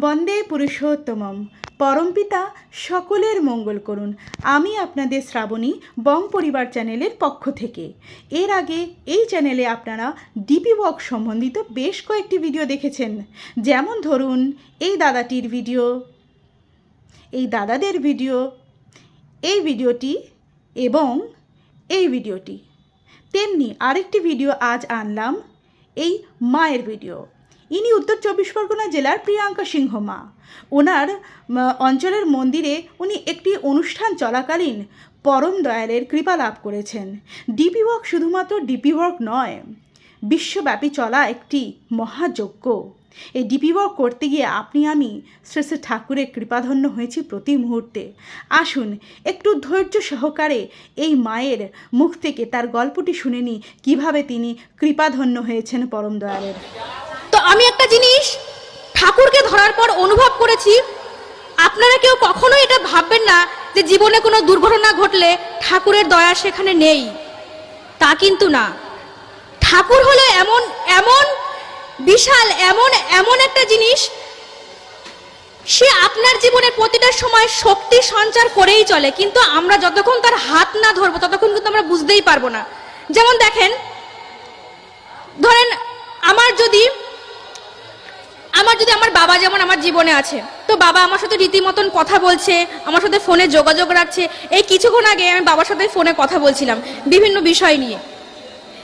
বন্দে পুরুষোত্তমম। পরমপিতা সকলের মঙ্গল করুন। আমি আপনাদের শ্রাবণী বং পরিবার চ্যানেলের পক্ষ থেকে। এর আগে এই চ্যানেলে আপনারা ডিপি ওয়ার্ক সম্বন্ধিত বেশ কয়েকটি ভিডিও দেখেছেন। যেমন ধরুন, এই দাদাটির ভিডিও, এই দাদাদের ভিডিও, এই ভিডিওটি এবং এই ভিডিওটি। তেমনি আরেকটি ভিডিও আজ আনলাম, এই মায়ের ভিডিও। ইনি উত্তর চব্বিশ পরগনা জেলার প্রিয়াঙ্কা সিংহ মা ওনার অঞ্চলের মন্দিরে উনি একটি অনুষ্ঠান চলাকালীন পরম দয়ালের কৃপা লাভ করেছেন। ডিপি ওয়ার্ক শুধুমাত্র ডিপি ওয়ার্ক নয়, বিশ্বব্যাপী চলা একটি মহাযজ্ঞ। এই ডিপি ওয়ার্ক করতে গিয়ে আপনি, আমি শ্রী শ্রী ঠাকুরের কৃপাধন্য হয়েছি প্রতি মুহূর্তে। আসুন, একটু ধৈর্য সহকারে এই মায়ের মুখ থেকে তার গল্পটি শুনে নিই, কীভাবে তিনি কৃপাধন্য হয়েছেন পরম দয়ালের। তো আমি একটা জিনিস ঠাকুরকে ধরার পর অনুভব করেছি, আপনারা কেউ কখনো এটা ভাববেন না যে জীবনে কোনো দুর্ঘটনা ঘটলে ঠাকুরের দয়া সেখানে নেই। তা কিন্তু না। ঠাকুর হলো এমন এমন বিশাল, এমন এমন একটা জিনিস, সে আপনার জীবনের প্রতিটা সময় শক্তি সঞ্চার করেই চলে, কিন্তু আমরা যতক্ষণ তার হাত না ধরবো, ততক্ষণ কিন্তু আমরা বুঝতেই পারব না। যেমন দেখেন, ধরেন আমার যদি আমার যদি আমার বাবা যেমন আমার জীবনে আছে, তো বাবা আমার সাথে রীতিমতন কথা বলছে, আমার সাথে ফোনে যোগাযোগ রাখছে। এই কিছুক্ষণ আগে আমি বাবার সাথে ফোনে কথা বলছিলাম, বিভিন্ন বিষয় নিয়ে।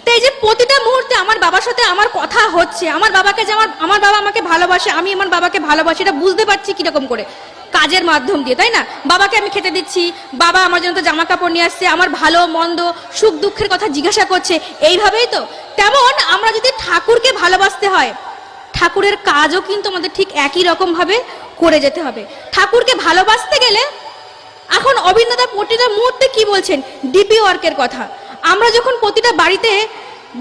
তো এই যে প্রতিটা মুহূর্তে আমার বাবার সাথে আমার কথা হচ্ছে, আমার বাবাকে যে আমার আমার বাবা আমাকে ভালোবাসে, আমি আমার বাবাকে ভালোবাসি, এটা বুঝতে পারছি কীরকম করে। কাজের মাধ্যম দিয়ে, তাই না? বাবাকে আমি খেতে দিচ্ছি, বাবা আমার জন্য তো জামা কাপড় নিয়ে আসছে, আমার ভালো, মন্দ, সুখ, দুঃখের কথা জিজ্ঞাসা করছে, এইভাবেই তো। তেমন আমরা যদি ঠাকুরকে ভালোবাসতে হয় ঠাকুরের কাজও কিন্তু আমাদের ঠিক একই রকম ভাবে করে যেতে হবে। ঠাকুরকে ভালোবাসতে গেলে এখন অভিনেতা প্রতিটা মুহূর্তে কি বলছেন? ডিপি ওয়ার্কের কথা। আমরা যখন প্রতিটা বাড়িতে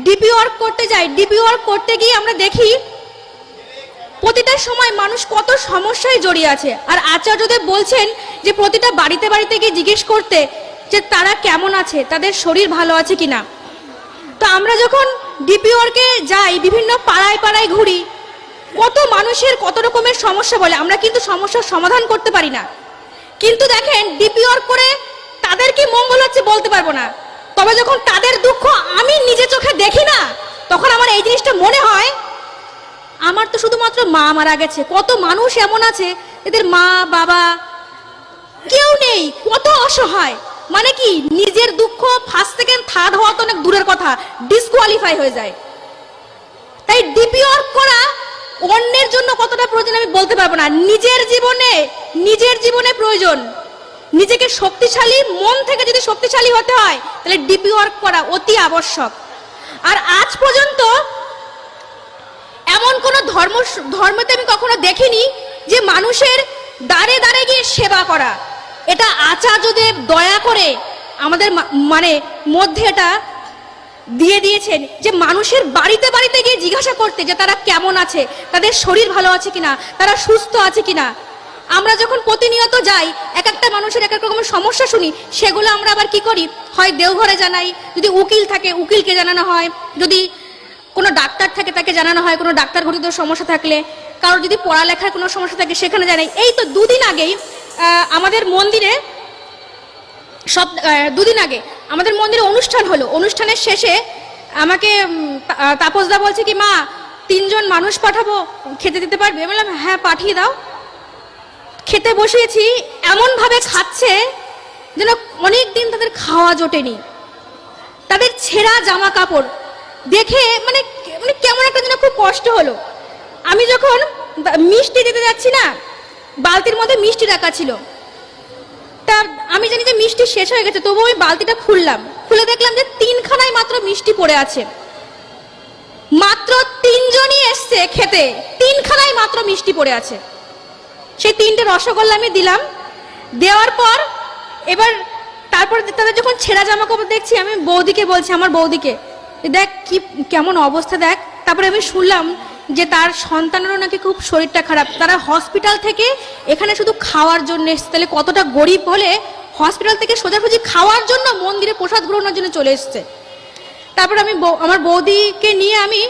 ডিপি ওয়ার্ক করতে যাই ডিপি ওয়ার্ক করতে গিয়ে আমরা দেখি প্রতিটা সময় মানুষ কত সমস্যায় জড়িয়ে আছে। আর আচার্যদেব বলছেন যে প্রতিটা বাড়িতে বাড়িতে গিয়ে জিজ্ঞেস করতে যে তারা কেমন আছে, তাদের শরীর ভালো আছে কিনা। তো আমরা যখন ডিপি ওয়ার্কে যাই, বিভিন্ন পাড়ায় পাড়ায় ঘুরি কত মানুষের কত রকমের সমস্যা বলে, আমরা কিন্তু সমস্যার সমাধান করতে পারি না। কিন্তু দেখেন ডিপি ওয়ার্ক করে তাদের কি মঙ্গল হচ্ছে বলতে পারব না। তবে যখন তাদের দুঃখ আমি নিজে চোখে দেখি না, তখন আমার এই জিনিসটা মনে হয়, আমার তো শুধুমাত্র মা মারা গেছে। কত মানুষ এমন আছে, এদের মা, বাবা, কেউ নেই, কত অসহায়। মানে কি, নিজের দুঃখ ফার্স্ট সেকেন্ড থার্ড হওয়া তো অনেক দূরের কথা ডিসকোয়ালিফাই হয়ে যায়। তাই ডিপি ওয়ার্ক করা অন্যের জন্য কতটা প্রয়োজন আমি বলতে পারব না। নিজের জীবনে নিজের জীবনে প্রয়োজন। নিজেকে শক্তিশালী, মন থেকে যদি শক্তিশালী হতে হয়, তাহলে ডিপি ওয়ার্ক করা অতি আবশ্যক। আর আজ পর্যন্ত এমন কোন ধর্ম, ধর্মতে আমি কখনো দেখিনি যে মানুষের দাঁড়ে দাঁড়ে গিয়ে সেবা করা। এটা আচার্যদেব দয়া করে আমাদের মানে মধ্যে এটা দিয়ে দিয়েছেন যে মানুষের বাড়িতে বাড়িতে গিয়ে জিজ্ঞাসা করতে যে তারা কেমন আছে, তাদের শরীর ভালো আছে কিনা, তারা সুস্থ আছে কিনা। আমরা যখন প্রতিনিয়ত যাই, এক একটা মানুষের এক এক রকমের সমস্যা শুনি, সেগুলো আমরা আবার কি করি? হয় দেওঘরে জানাই, যদি উকিল থাকে, উকিলকে জানানো হয়। যদি কোনো ডাক্তার থাকে, তাকে জানানো হয়, কোনো ডাক্তার ঘটিত সমস্যা থাকলে। কারোর যদি পড়ালেখার কোনো সমস্যা থাকে, সেখানে জানাই। এই তো দুদিন আগেই আমাদের মন্দিরে সব দুদিন আগে আমাদের মন্দিরে অনুষ্ঠান হলো। অনুষ্ঠানের শেষে আমাকে তাপসদা বলছে কি, মা, তিনজন মানুষ পাঠাবো, খেতে দিতে পারবে? বললাম হ্যাঁ পাঠিয়ে দাও। খেতে বসিয়েছি এমন ভাবে খাচ্ছে যেন অনেক দিন তাদের খাওয়া জোটেনি। তাদের ছেঁড়া জামা কাপড় দেখে মানে মানে কেমন একটা যেন খুব কষ্ট হলো। আমি যখন মিষ্টি দিতে যাচ্ছি না, বালতির মধ্যে মিষ্টি রাখা ছিল। তা আমি জানি যে মিষ্টি শেষ হয়ে গেছে, তবুও আমি বালতিটা খুললাম। খুলে দেখলাম যে তিনখানায় মাত্র মিষ্টি পড়ে আছে। মাত্র তিনজনই এসছে খেতে। তিনখানায় মাত্র মিষ্টি পড়ে আছে। সেই তিনটে রসগোল্লা আমি দিলাম। দেওয়ার পর, এবার তারপর তাদের যখন ছেঁড়া জামা কাপড় দেখছি, আমি বৌদিকে বলছি, আমার বৌদিকে, দেখ কি, কেমন অবস্থা দেখ। তারপরে আমি শুনলাম যে তার সন্তানেরও নাকি খুব শরীরটা খারাপ। তারা হসপিটাল থেকে এখানে শুধু খাওয়ার জন্য এসছে। তাহলে কতটা গরিব হলে হসপিটাল থেকে সোজাসুজি খাওয়ার জন্য মন্দিরে প্রসাদ গ্রহণের জন্য চলে এসছে। তারপর আমি আমার বৌদিকে নিয়ে আমি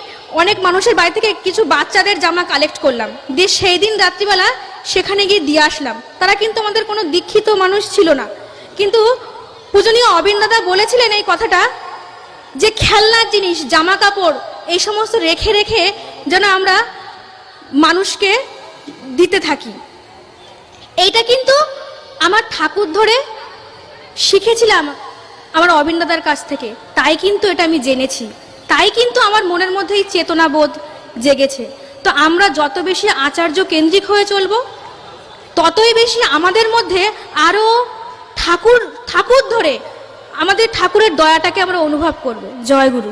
অনেক মানুষের বাড়ি থেকে কিছু বাচ্চাদের জামা কালেক্ট করলাম। দিয়ে সেই দিন রাত্রিবেলা সেখানে গিয়ে দিয়ে আসলাম। তারা কিন্তু আমাদের কোনো দীক্ষিত মানুষ ছিল না। কিন্তু পূজনীয় অবিন দাদা বলেছিলেন এই কথাটা যে খেলনার জিনিস, জামা কাপড়, এই সমস্ত রেখে রেখে যেন আমরা মানুষকে দিতে থাকি। এইটা কিন্তু আমার ঠাকুর ধরে শিখেছিলাম আমার অবিন দাদার কাছ থেকে। তাই কিন্তু এটা আমি জেনেছি। তাই কিন্তু আমার মনের মধ্যে এই চেতনাবোধ জেগেছে। তো আমরা যত বেশি আচার্য কেন্দ্রিক হয়ে চলব, ততই বেশি আমাদের মধ্যে আরও ঠাকুর ঠাকুর ধরে আমাদের ঠাকুরের দয়াটাকে আমরা অনুভব করব। জয় গুরু।